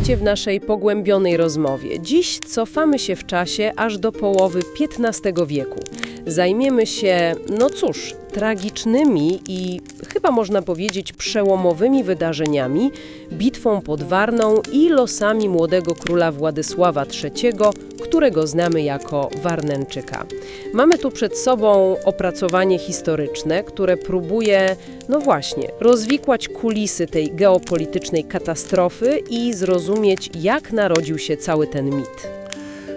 Witajcie w naszej pogłębionej rozmowie. Dziś cofamy się w czasie aż do połowy XV wieku. Zajmiemy się, no cóż, tragicznymi i chyba można powiedzieć przełomowymi wydarzeniami, bitwą pod Warną i losami młodego króla Władysława III, którego znamy jako Warnęczyka. Mamy tu przed sobą opracowanie historyczne, które próbuje, no właśnie, rozwikłać kulisy tej geopolitycznej katastrofy i zrozumieć, jak narodził się cały ten mit.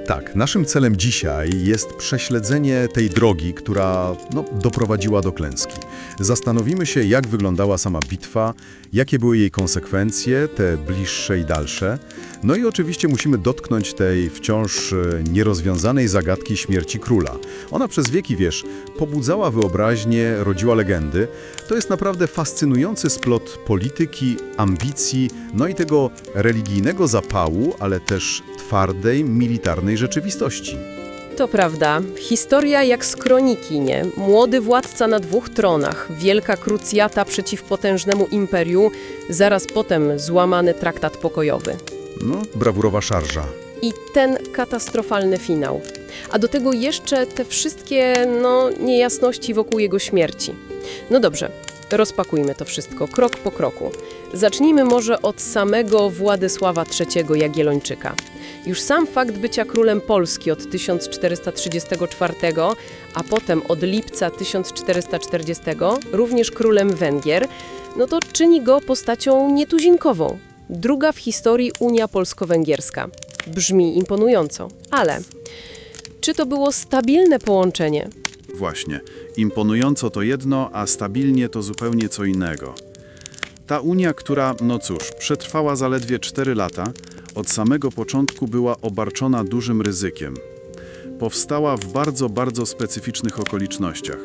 Tak, naszym celem dzisiaj jest prześledzenie tej drogi, która no, doprowadziła do klęski. Zastanowimy się, jak wyglądała sama bitwa, jakie były jej konsekwencje, te bliższe i dalsze. No i oczywiście musimy dotknąć tej wciąż e, nierozwiązanej zagadki śmierci króla. Ona przez wieki, wiesz, pobudzała wyobraźnię, rodziła legendy. To jest naprawdę fascynujący splot polityki, ambicji, no i tego religijnego zapału, ale też twardej, militarnej rzeczywistości. To prawda. Historia jak z kroniki, nie? Młody władca na dwóch tronach, wielka krucjata przeciw potężnemu imperium, zaraz potem złamany traktat pokojowy. No, brawurowa szarża. I ten katastrofalny finał. A do tego jeszcze te wszystkie, no, niejasności wokół jego śmierci. No dobrze, rozpakujmy to wszystko krok po kroku. Zacznijmy może od samego Władysława III Jagiellończyka. Już sam fakt bycia królem Polski od 1434, a potem od lipca 1440, również królem Węgier, no to czyni go postacią nietuzinkową. Druga w historii Unia Polsko-Węgierska. Brzmi imponująco, ale czy to było stabilne połączenie? Właśnie. Imponująco to jedno, a stabilnie to zupełnie co innego. Ta Unia, która, no cóż, przetrwała zaledwie 4 lata, od samego początku była obarczona dużym ryzykiem. Powstała w bardzo, bardzo specyficznych okolicznościach.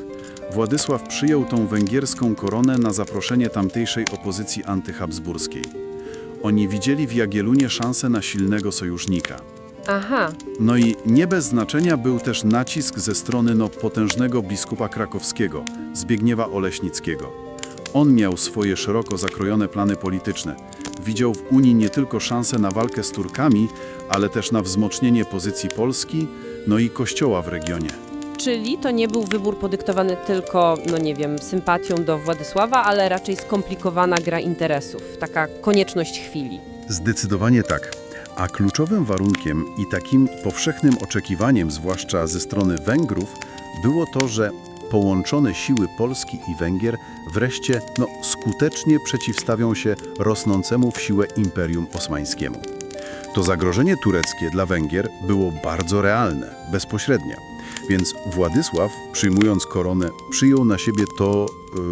Władysław przyjął tą węgierską koronę na zaproszenie tamtejszej opozycji antyhabsburskiej. Oni widzieli w Jagiellunie szansę na silnego sojusznika. Aha, No i nie bez znaczenia był też nacisk ze strony no, potężnego biskupa krakowskiego, Zbigniewa Oleśnickiego. On miał swoje szeroko zakrojone plany polityczne. Widział w Unii nie tylko szansę na walkę z Turkami, ale też na wzmocnienie pozycji Polski, no i Kościoła w regionie. czyli to nie był wybór podyktowany tylko, no nie wiem, sympatią do Władysława, ale raczej skomplikowana gra interesów, taka konieczność chwili. Zdecydowanie tak. A kluczowym warunkiem i takim powszechnym oczekiwaniem, zwłaszcza ze strony Węgrów, było to, że połączone siły Polski i Węgier wreszcie no, skutecznie przeciwstawią się rosnącemu w siłę Imperium Osmańskiemu. To zagrożenie tureckie dla Węgier było bardzo realne, bezpośrednie. Więc Władysław, przyjmując koronę, przyjął na siebie to yy,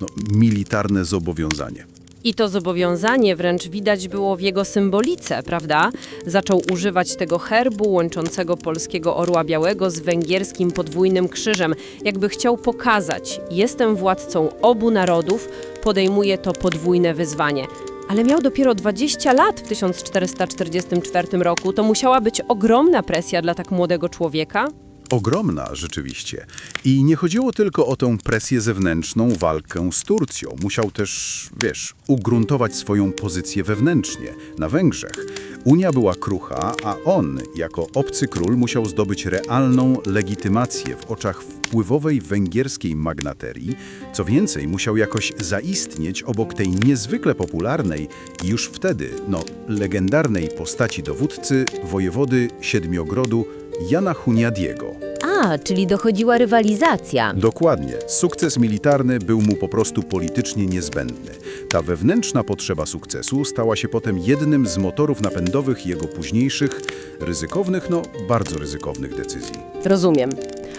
no, militarne zobowiązanie. I to zobowiązanie wręcz widać było w jego symbolice, prawda? Zaczął używać tego herbu łączącego polskiego orła białego z węgierskim podwójnym krzyżem, jakby chciał pokazać: jestem władcą obu narodów, podejmuję to podwójne wyzwanie. Ale miał dopiero 20 lat w 1444 roku. To musiała być ogromna presja dla tak młodego człowieka. Ogromna rzeczywiście. I nie chodziło tylko o tę presję zewnętrzną, walkę z Turcją. Musiał też, wiesz, ugruntować swoją pozycję wewnętrznie, na Węgrzech. Unia była krucha, a on, jako obcy król, musiał zdobyć realną legitymację w oczach wpływowej węgierskiej magnaterii. Co więcej, musiał jakoś zaistnieć obok tej niezwykle popularnej i już wtedy, no, legendarnej postaci dowódcy, wojewody Siedmiogrodu, Jana Huniadiego. A, czyli dochodziła rywalizacja. Dokładnie. Sukces militarny był mu po prostu politycznie niezbędny. Ta wewnętrzna potrzeba sukcesu stała się potem jednym z motorów napędowych jego późniejszych, ryzykownych, no bardzo ryzykownych decyzji. Rozumiem.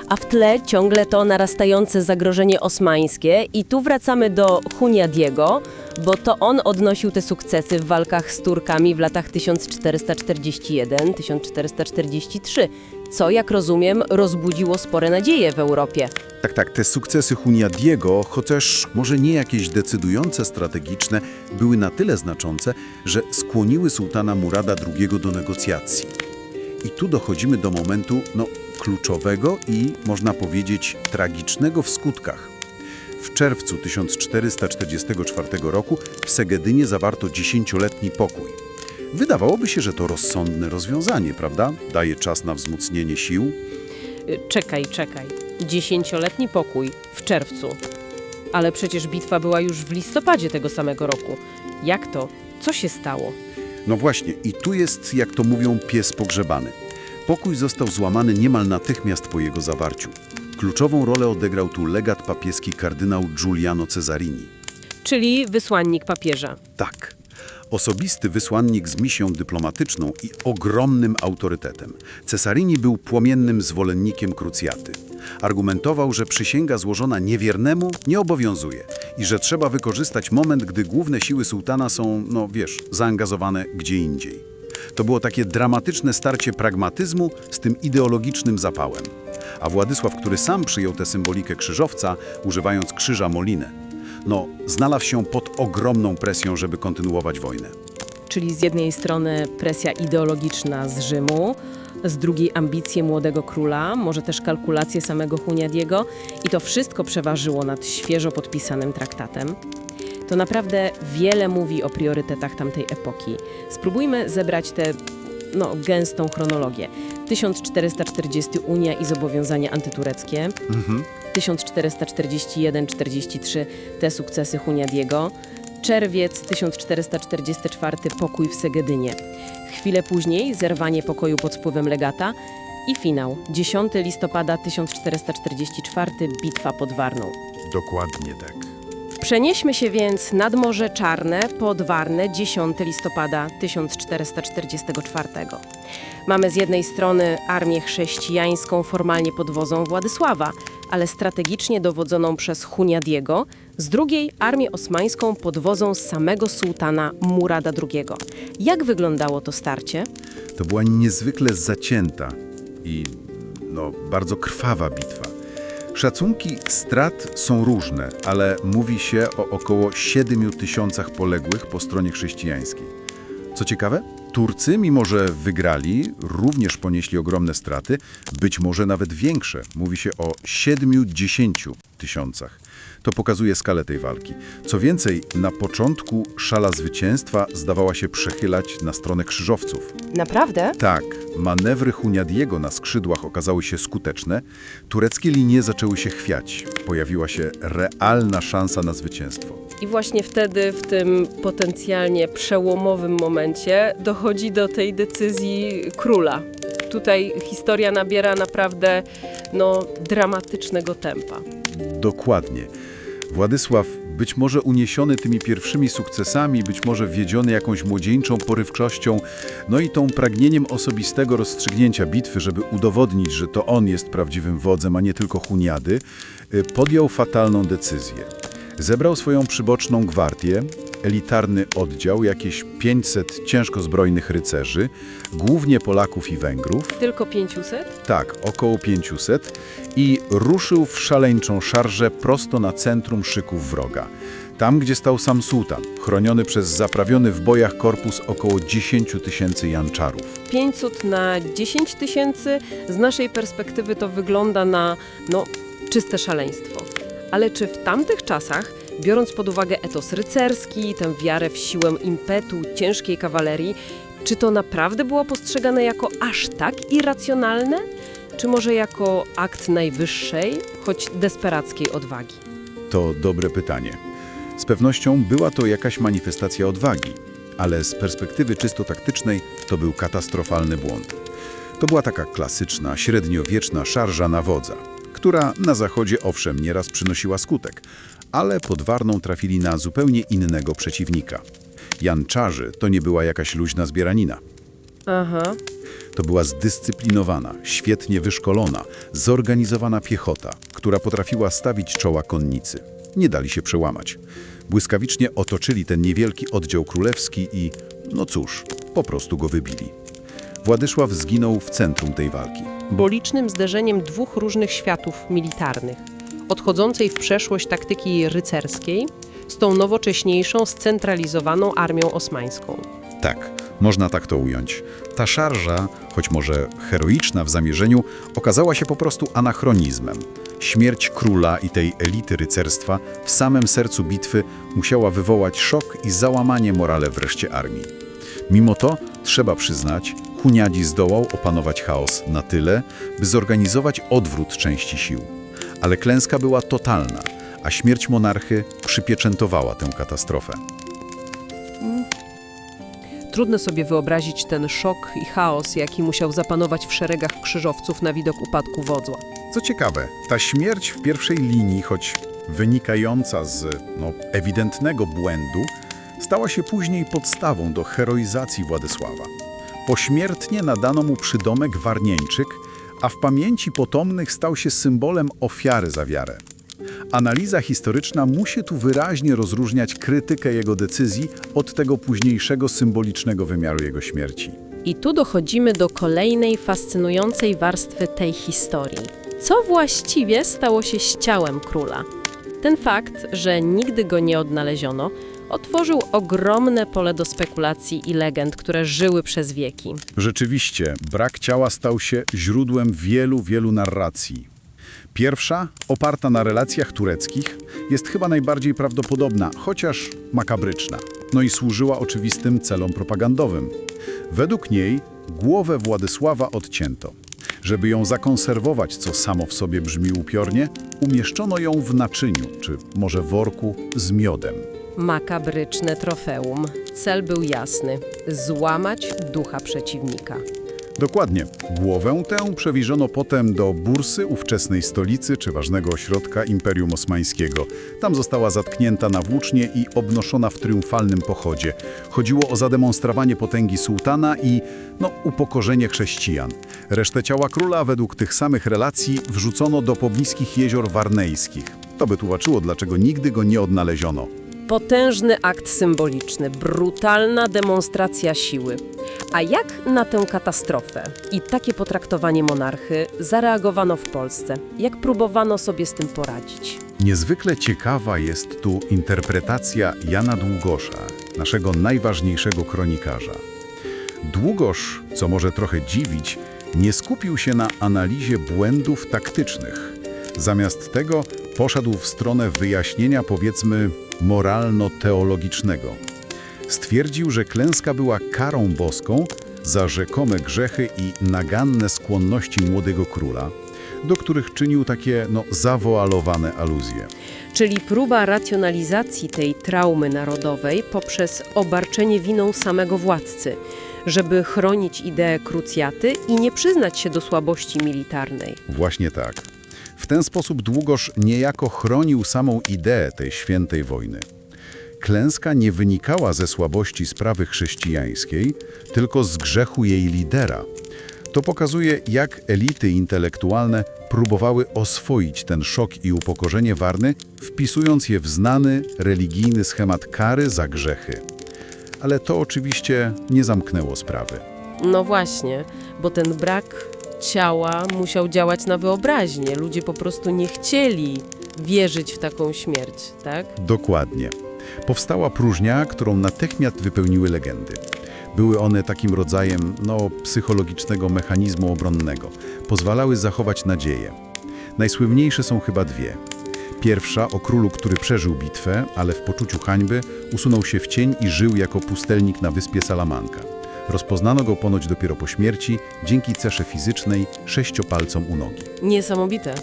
A w tle ciągle to narastające zagrożenie osmańskie i tu wracamy do Huniadiego, bo to on odnosił te sukcesy w walkach z Turkami w latach 1441-1443, co jak rozumiem rozbudziło spore nadzieje w Europie. Tak, tak, te sukcesy Huniadiego, chociaż może nie jakieś decydujące strategiczne, były na tyle znaczące, że skłoniły sułtana Murada II do negocjacji. I tu dochodzimy do momentu, no, kluczowego i, można powiedzieć, tragicznego w skutkach. W czerwcu 1444 roku w Segedynie zawarto dziesięcioletni pokój. Wydawałoby się, że to rozsądne rozwiązanie, prawda? Daje czas na wzmocnienie sił. Y, Czekaj, czekaj. Dziesięcioletni pokój w czerwcu. Ale przecież bitwa była już w listopadzie tego samego roku. Jak to? Co się stało? No właśnie, i tu jest, jak to mówią, pies pogrzebany. Pokój został złamany niemal natychmiast po jego zawarciu. Kluczową rolę odegrał tu legat papieski kardynał Giuliano Cesarini. Czyli wysłannik papieża. Tak. Osobisty wysłannik z misją dyplomatyczną i ogromnym autorytetem. Cesarini był płomiennym zwolennikiem krucjaty. Argumentował, że przysięga złożona niewiernemu nie obowiązuje i że trzeba wykorzystać moment, gdy główne siły sułtana są, no wiesz, zaangażowane gdzie indziej. To było takie dramatyczne starcie pragmatyzmu z tym ideologicznym zapałem. A Władysław, który sam przyjął tę symbolikę krzyżowca, używając krzyża Molinę, no, znalazł się pod ogromną presją, żeby kontynuować wojnę. Czyli z jednej strony presja ideologiczna z Rzymu, z drugiej ambicje młodego króla, może też kalkulacje samego Huniadiego i to wszystko przeważyło nad świeżo podpisanym traktatem. To naprawdę wiele mówi o priorytetach tamtej epoki. Spróbujmy zebrać tę no, gęstą chronologię. 1440 Unia i zobowiązania antytureckie, 1441-43 te sukcesy Huniadiego, czerwiec 1444 pokój w Segedynie, chwilę później zerwanie pokoju pod wpływem legata i finał 10 listopada 1444 bitwa pod Warną. Dokładnie tak. Przenieśmy się więc nad Morze Czarne pod Warnę 10 listopada 1444. Mamy z jednej strony armię chrześcijańską formalnie pod wozą Władysława, ale strategicznie dowodzoną przez Huniadiego, z drugiej armię osmańską pod wozą samego sułtana Murada II. Jak wyglądało to starcie? To była niezwykle zacięta i no, bardzo krwawa bitwa. Szacunki strat są różne, ale mówi się o około 7 tysiącach poległych po stronie chrześcijańskiej. Co ciekawe, Turcy, mimo że wygrali, również ponieśli ogromne straty, być może nawet większe. Mówi się o 7-10 tysiącach. To pokazuje skalę tej walki. Co więcej, na początku szala zwycięstwa zdawała się przechylać na stronę krzyżowców. Naprawdę? Tak, manewry Huniadiego na skrzydłach okazały się skuteczne, tureckie linie zaczęły się chwiać. Pojawiła się realna szansa na zwycięstwo. I właśnie wtedy, w tym potencjalnie przełomowym momencie, dochodzi do tej decyzji króla. Tutaj historia nabiera naprawdę no, dramatycznego tempa. Dokładnie. Władysław, być może uniesiony tymi pierwszymi sukcesami, być może wiedziony jakąś młodzieńczą porywczością, no i tą pragnieniem osobistego rozstrzygnięcia bitwy, żeby udowodnić, że to on jest prawdziwym wodzem, a nie tylko Huniady, y, podjął fatalną decyzję. Zebrał swoją przyboczną gwardię, elitarny oddział, jakieś 500 ciężko zbrojnych rycerzy, głównie Polaków i Węgrów, Tylko 500? tak, około 500 i ruszył w szaleńczą szarżę prosto na centrum szyków wroga. Tam, gdzie stał sam sułtan, chroniony przez zaprawiony w bojach korpus około 10 tysięcy janczarów. 500 na 10 tysięcy, z naszej perspektywy to wygląda na no, czyste szaleństwo. Ale czy w tamtych czasach, biorąc pod uwagę etos rycerski, tę wiarę w siłę impetu ciężkiej kawalerii, czy to naprawdę było postrzegane jako aż tak irracjonalne? Czy może jako akt najwyższej, choć desperackiej odwagi? To dobre pytanie. Z pewnością była to jakaś manifestacja odwagi, ale z perspektywy czysto taktycznej to był katastrofalny błąd. To była taka klasyczna, średniowieczna szarża na wodza, która na zachodzie owszem nieraz przynosiła skutek, ale pod Warną trafili na zupełnie innego przeciwnika. Janczarzy to nie była jakaś luźna zbieranina. Aha, To była zdyscyplinowana, świetnie wyszkolona, zorganizowana piechota, która potrafiła stawić czoła konnicy. Nie dali się przełamać. Błyskawicznie otoczyli ten niewielki oddział królewski i, no cóż, po prostu go wybili. Władysław zginął w centrum tej walki. symbolicznym zderzeniem dwóch różnych światów militarnych, odchodzącej w przeszłość taktyki rycerskiej z tą nowocześniejszą, scentralizowaną armią osmańską. Tak, można tak to ująć. Ta szarża, choć może heroiczna w zamierzeniu, okazała się po prostu anachronizmem. Śmierć króla i tej elity rycerstwa w samym sercu bitwy musiała wywołać szok i załamanie morale wreszcie armii. Mimo to Trzeba przyznać, Huniadzi zdołał opanować chaos na tyle, by zorganizować odwrót części sił. Ale klęska była totalna, a śmierć monarchy przypieczętowała tę katastrofę. Trudno sobie wyobrazić ten szok i chaos, jaki musiał zapanować w szeregach krzyżowców na widok upadku wodza. Co ciekawe, ta śmierć w pierwszej linii, choć wynikająca z no, ewidentnego błędu, stała się później podstawą do heroizacji Władysława. Pośmiertnie nadano mu przydomek Warnieńczyk, a w pamięci potomnych stał się symbolem ofiary za wiarę. Analiza historyczna musi tu wyraźnie rozróżniać krytykę jego decyzji od tego późniejszego symbolicznego wymiaru jego śmierci. I tu dochodzimy do kolejnej fascynującej warstwy tej historii. Co właściwie stało się z ciałem króla? Ten fakt, że nigdy go nie odnaleziono, otworzył ogromne pole do spekulacji i legend, które żyły przez wieki. Rzeczywiście, brak ciała stał się źródłem wielu, wielu narracji. Pierwsza, oparta na relacjach tureckich, jest chyba najbardziej prawdopodobna, chociaż makabryczna. No i służyła oczywistym celom propagandowym. Według niej głowę Władysława odcięto. Żeby ją zakonserwować, co samo w sobie brzmi upiornie, umieszczono ją w naczyniu, czy może worku z miodem. Makabryczne trofeum. Cel był jasny: złamać ducha przeciwnika. Dokładnie. Głowę tę przewiezono potem do Bursy, ówczesnej stolicy czy ważnego ośrodka Imperium Osmańskiego. Tam została zatknięta na włócznie i obnoszona w triumfalnym pochodzie. Chodziło o zademonstrowanie potęgi sułtana i, no, upokorzenie chrześcijan. Resztę ciała króla według tych samych relacji wrzucono do pobliskich jezior warnejskich. To by tłumaczyło, dlaczego nigdy go nie odnaleziono. Potężny akt symboliczny, brutalna demonstracja siły. A jak na tę katastrofę i takie potraktowanie monarchy zareagowano w Polsce? Jak próbowano sobie z tym poradzić? Niezwykle ciekawa jest tu interpretacja Jana Długosza, naszego najważniejszego kronikarza. Długosz, co może trochę dziwić, nie skupił się na analizie błędów taktycznych. Zamiast tego poszedł w stronę wyjaśnienia, powiedzmy, moralno-teologicznego. Stwierdził, że klęska była karą boską za rzekome grzechy i naganne skłonności młodego króla, do których czynił takie no, zawoalowane aluzje. Czyli próba racjonalizacji tej traumy narodowej poprzez obarczenie winą samego władcy, żeby chronić ideę krucjaty i nie przyznać się do słabości militarnej. Właśnie tak. W ten sposób Długosz niejako chronił samą ideę tej świętej wojny. Klęska nie wynikała ze słabości sprawy chrześcijańskiej, tylko z grzechu jej lidera. To pokazuje, jak elity intelektualne próbowały oswoić ten szok i upokorzenie Warny, wpisując je w znany, religijny schemat kary za grzechy. Ale to oczywiście nie zamknęło sprawy. No właśnie, bo ten brak ciała musiał działać na wyobraźnię. Ludzie po prostu nie chcieli wierzyć w taką śmierć, tak? Dokładnie. Powstała próżnia, którą natychmiast wypełniły legendy. Były one takim rodzajem no, psychologicznego mechanizmu obronnego. Pozwalały zachować nadzieję. Najsłynniejsze są chyba dwie. Pierwsza o królu, który przeżył bitwę, ale w poczuciu hańby usunął się w cień i żył jako pustelnik na wyspie Salamanka. Rozpoznano go ponoć dopiero po śmierci dzięki cesze fizycznej sześciopalcom u nogi. Niesamowite.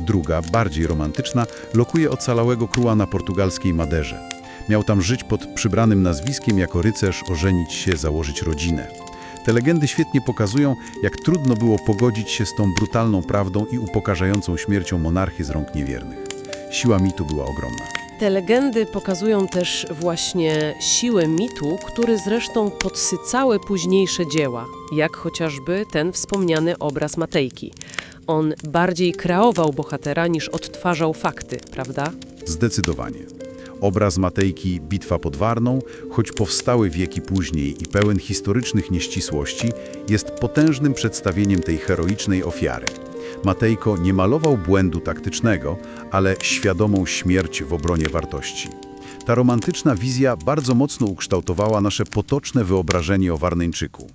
Druga, bardziej romantyczna, lokuje ocalałego króla na portugalskiej Maderze. Miał tam żyć pod przybranym nazwiskiem jako rycerz, ożenić się, założyć rodzinę. Te legendy świetnie pokazują, jak trudno było pogodzić się z tą brutalną prawdą i upokarzającą śmiercią monarchy z rąk niewiernych. Siła mitu była ogromna. Te legendy pokazują też właśnie siłę mitu, który zresztą podsycały późniejsze dzieła, jak chociażby ten wspomniany obraz Matejki. On bardziej kreował bohatera niż odtwarzał fakty, prawda? Zdecydowanie. Obraz Matejki Bitwa pod Warną, choć powstały wieki później i pełen historycznych nieścisłości, jest potężnym przedstawieniem tej heroicznej ofiary. Matejko nie malował błędu taktycznego, ale świadomą śmierć w obronie wartości. Ta romantyczna wizja bardzo mocno ukształtowała nasze potoczne wyobrażenie o Warneńczyku.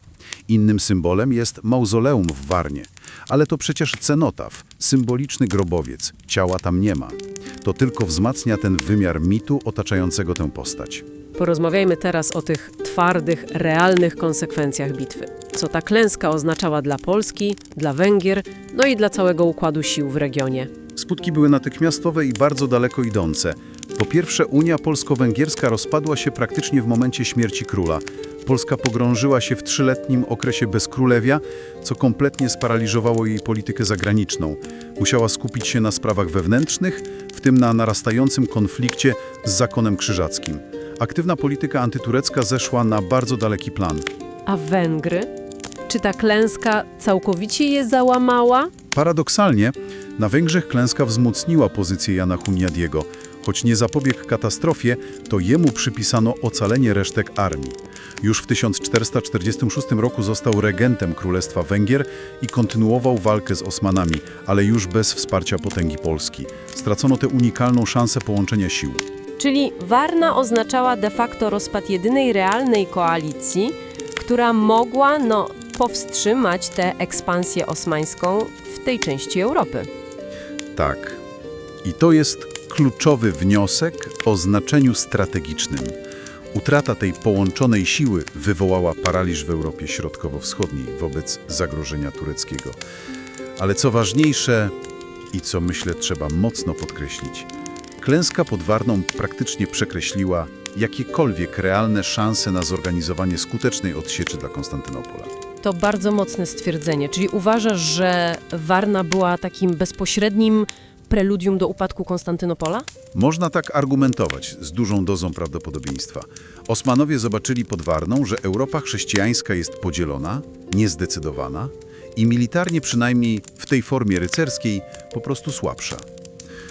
Innym symbolem jest mauzoleum w Warnie, ale to przecież cenotaf, symboliczny grobowiec, ciała tam nie ma. To tylko wzmacnia ten wymiar mitu otaczającego tę postać. Porozmawiajmy teraz o tych twardych, realnych konsekwencjach bitwy. Co ta klęska oznaczała dla Polski, dla Węgier, no i dla całego układu sił w regionie. Skutki były natychmiastowe i bardzo daleko idące. Po pierwsze, Unia Polsko-Węgierska rozpadła się praktycznie w momencie śmierci króla. Polska pogrążyła się w trzyletnim okresie bezkrólewia, co kompletnie sparaliżowało jej politykę zagraniczną. Musiała skupić się na sprawach wewnętrznych, w tym na narastającym konflikcie z zakonem krzyżackim. Aktywna polityka antyturecka zeszła na bardzo daleki plan. A Węgry? Czy ta klęska całkowicie je załamała? Paradoksalnie, na Węgrzech klęska wzmocniła pozycję Jana Huniadiego. Choć nie zapobiegł katastrofie, to jemu przypisano ocalenie resztek armii. Już w 1446 roku został regentem Królestwa Węgier i kontynuował walkę z Osmanami, ale już bez wsparcia potęgi Polski. Stracono tę unikalną szansę połączenia sił. Czyli Warna oznaczała de facto rozpad jedynej realnej koalicji, która mogła no, powstrzymać tę ekspansję osmańską w tej części Europy. Tak. I to jest kluczowy wniosek o znaczeniu strategicznym. Utrata tej połączonej siły wywołała paraliż w Europie Środkowo-Wschodniej wobec zagrożenia tureckiego. Ale co ważniejsze i co myślę trzeba mocno podkreślić, klęska pod Warną praktycznie przekreśliła jakiekolwiek realne szanse na zorganizowanie skutecznej odsieczy dla Konstantynopola. To bardzo mocne stwierdzenie. Czyli uważasz, że Warna była takim bezpośrednim preludium do upadku Konstantynopola? Można tak argumentować z dużą dozą prawdopodobieństwa. Osmanowie zobaczyli pod Warną, że Europa chrześcijańska jest podzielona, niezdecydowana i militarnie przynajmniej w tej formie rycerskiej po prostu słabsza.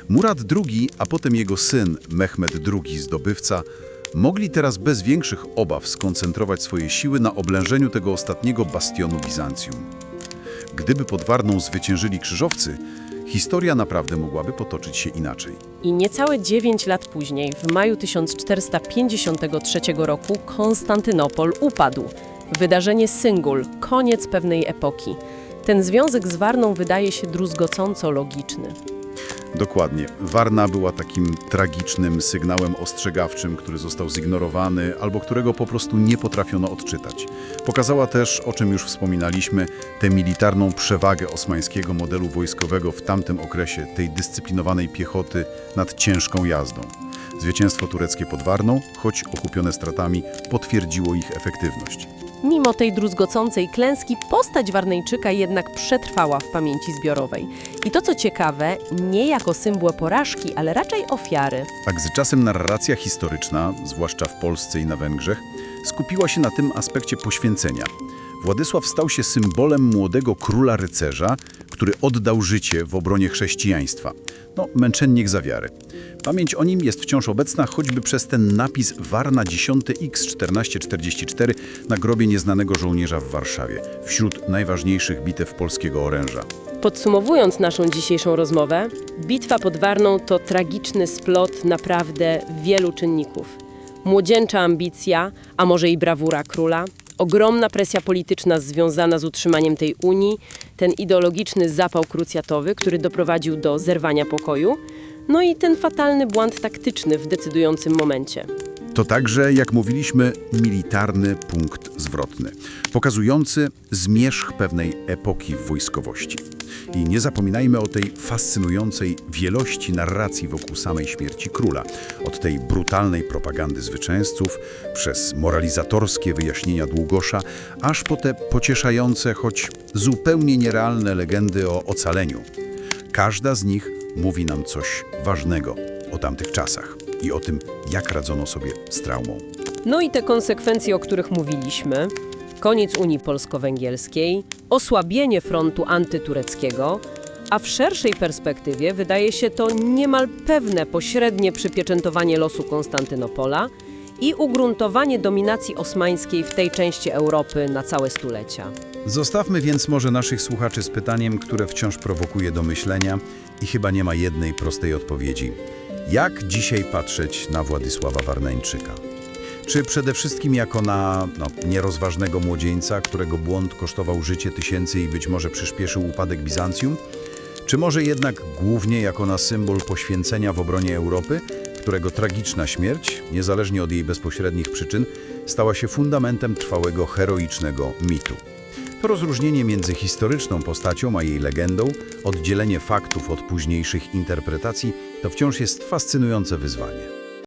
Murad II, a potem jego syn Mehmed II, zdobywca, mogli teraz bez większych obaw skoncentrować swoje siły na oblężeniu tego ostatniego bastionu Bizancjum. Gdyby pod Warną zwyciężyli krzyżowcy, historia naprawdę mogłaby potoczyć się inaczej. I niecałe 9 lat później, w maju 1453 roku, Konstantynopol upadł. Wydarzenie Syngul, koniec pewnej epoki. Ten związek z Warną wydaje się druzgocąco logiczny. Dokładnie. Warna była takim tragicznym sygnałem ostrzegawczym, który został zignorowany albo którego po prostu nie potrafiono odczytać. Pokazała też, o czym już wspominaliśmy, tę militarną przewagę osmańskiego modelu wojskowego w tamtym okresie, tej dyscyplinowanej piechoty nad ciężką jazdą. Zwycięstwo tureckie pod Warną, choć okupione stratami, potwierdziło ich efektywność. Mimo tej druzgocącej klęski, postać Warneńczyka jednak przetrwała w pamięci zbiorowej. I to co ciekawe, nie jako symbol porażki, ale raczej ofiary. Tak z czasem narracja historyczna, zwłaszcza w Polsce i na Węgrzech, skupiła się na tym aspekcie poświęcenia. Władysław stał się symbolem młodego króla rycerza, który oddał życie w obronie chrześcijaństwa. No, męczennik za wiary. Pamięć o nim jest wciąż obecna, choćby przez ten napis Warna 10X1444 na grobie nieznanego żołnierza w Warszawie, wśród najważniejszych bitew polskiego oręża. Podsumowując naszą dzisiejszą rozmowę, bitwa pod Warną to tragiczny splot naprawdę wielu czynników. Młodzieńcza ambicja, a może i brawura króla, ogromna presja polityczna związana z utrzymaniem tej Unii, ten ideologiczny zapał krucjatowy, który doprowadził do zerwania pokoju, no i ten fatalny błąd taktyczny w decydującym momencie. To także, jak mówiliśmy, militarny punkt zwrotny, pokazujący zmierzch pewnej epoki w wojskowości. I nie zapominajmy o tej fascynującej wielości narracji wokół samej śmierci króla. Od tej brutalnej propagandy zwycięzców, przez moralizatorskie wyjaśnienia Długosza, aż po te pocieszające, choć zupełnie nierealne legendy o ocaleniu. Każda z nich mówi nam coś ważnego o tamtych czasach i o tym, jak radzono sobie z traumą. No i te konsekwencje, o których mówiliśmy. Koniec Unii Polsko-Węgierskiej, osłabienie frontu antytureckiego, a w szerszej perspektywie wydaje się to niemal pewne pośrednie przypieczętowanie losu Konstantynopola i ugruntowanie dominacji osmańskiej w tej części Europy na całe stulecia. Zostawmy więc może naszych słuchaczy z pytaniem, które wciąż prowokuje do myślenia i chyba nie ma jednej prostej odpowiedzi. Jak dzisiaj patrzeć na Władysława Warneńczyka? Czy przede wszystkim jako na no, nierozważnego młodzieńca, którego błąd kosztował życie tysięcy i być może przyspieszył upadek Bizancjum? Czy może jednak głównie jako na symbol poświęcenia w obronie Europy, którego tragiczna śmierć, niezależnie od jej bezpośrednich przyczyn, stała się fundamentem trwałego heroicznego mitu. Rozróżnienie między historyczną postacią a jej legendą, oddzielenie faktów od późniejszych interpretacji, to wciąż jest fascynujące wyzwanie.